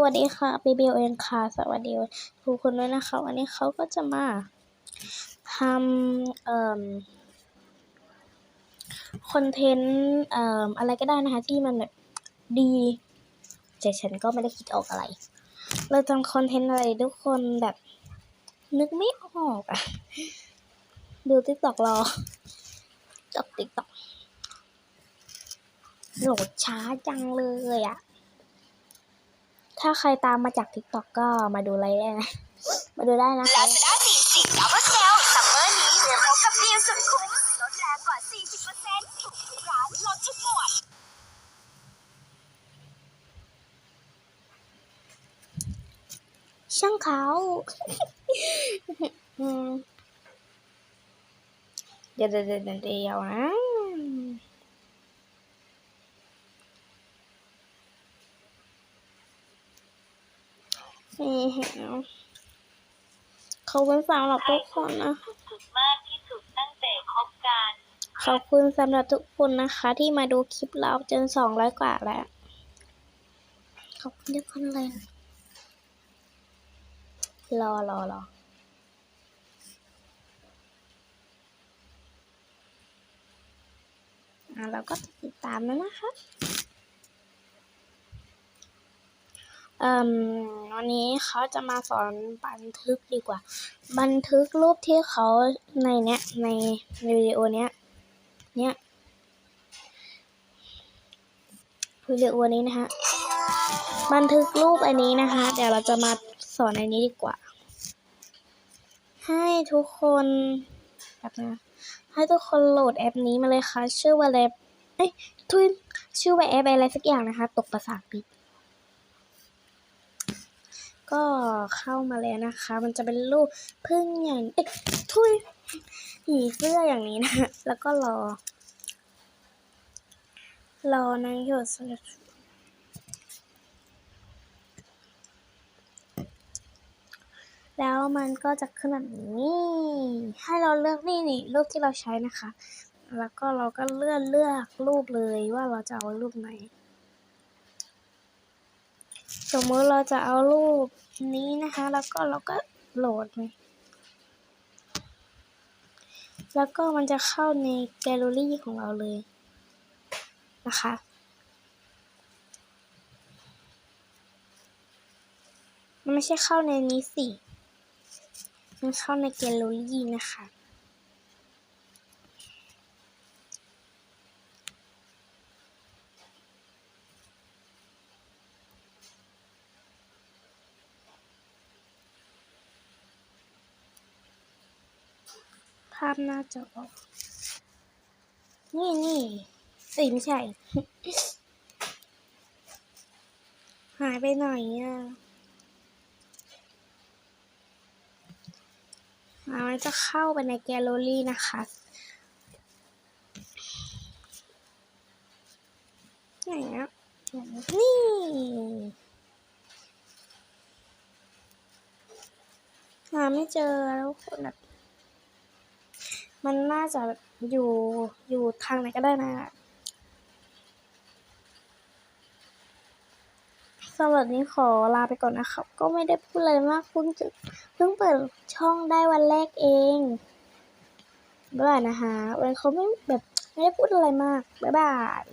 วัสดีค่ะบีบีเอ็นค่ะ สวัสดีทุกคนด้วยนะคะ วันนี้เขาก็จะมาทำเอ่อคอนเทนต์เอ่ออะไรก็ได้นะคะ ที่มันแบบดีแต่ฉันก็ไม่ได้คิดออกอะไร เราทำคอนเทนต์อะไรทุกคนแบบนึกไม่ออกอะดูติ๊กตอกรอจอกติ๊กตอกโหลดช้าจังเลยอะ ถ้าใครตามมาจาก TikTok ก็มาดูไลฟ์ได้นะมาดูได้นะคะลาซาด้า40ดับเบิลเซลซัมเมอร์นี้เตรียมพบกับดีลสุดคุ้มลดแรงกว่า 40%ถูกทุกร้านลดทุกหมวด ช่างเขา อืมเดี๋ยวเดี๋ยวเดี๋ยวเดี๋ยวนะ นี่เขาเป็นสำหรับทุกคนนะสุดมากที่สุดตั้งแต่คบกันขอบคุณสำหรับทุกคนนะคะ ที่มาดูคลิปเราจนสองร้อยกว่าแล้ว ขอบคุณทุกคนเลย รอรอรออะเราก็ติดตามแล้วนะคะ เอ่ม วันนี้เขาจะมาสอนบันทึกดีกว่า บันทึกรูปที่เขาในเนี้ยในในวิดีโอเนี้ยเนี้ยวิดีโอนี้นะคะบันทึกรูปอันนี้นะคะ เดี๋ยวเราจะมาสอนอันนี้ดีกว่า ให้ทุกคนแบบนะให้ทุกคนโหลดแอปนี้มาเลยค่ะ ชื่อว่าแอปเอ้ยทุยชื่อว่าแอปอะไรสักอย่างนะคะ ตกภาษาอังกฤษ ก็เข้ามาแล้วนะคะ มันจะเป็นรูปพึ่งอย่างเอ้ยทุยผีเสื้ออย่างนี้นะ แล้วก็รอ รอนางหยดสลัดแล้วมันก็จะขึ้นแบบนี้ ให้เราเลือกนี่นี่รูปที่เราใช้นะคะ แล้วก็เราก็เลื่อนเลือกรูปเลยว่าเราจะเอารูปไหน สมมติเราจะเอารูป นี้นะคะ แล้วก็เราก็โหลด แล้วก็มันจะเข้าในแกลเลอรี่ของเราเลยนะคะ มันไม่ใช่เข้าในนี้สิ มันเข้าในแกลเลอรี่นะคะาพหน้าจอ นี่นี่เอ้ยไม่ใช่ หายไปหน่อะอ่ามันจะเข้าไปในแกลเลอรี่นะคะ ไหนอะนี่หาไม่เจอแล้วคนแบบ มันน่าจะอยู่อยู่ทางไหนก็ได้นะสำหรับนี้ขอลาไปก่อนนะครับ ก็ไม่ได้พูดอะไรมากเพิ่งจะเพิ่งเปิดช่องได้วันแรกเองบ๊ายบายนะคะวันนี้เขาไม่แบบไม่ได้พูดอะไรมากบ๊ายบาย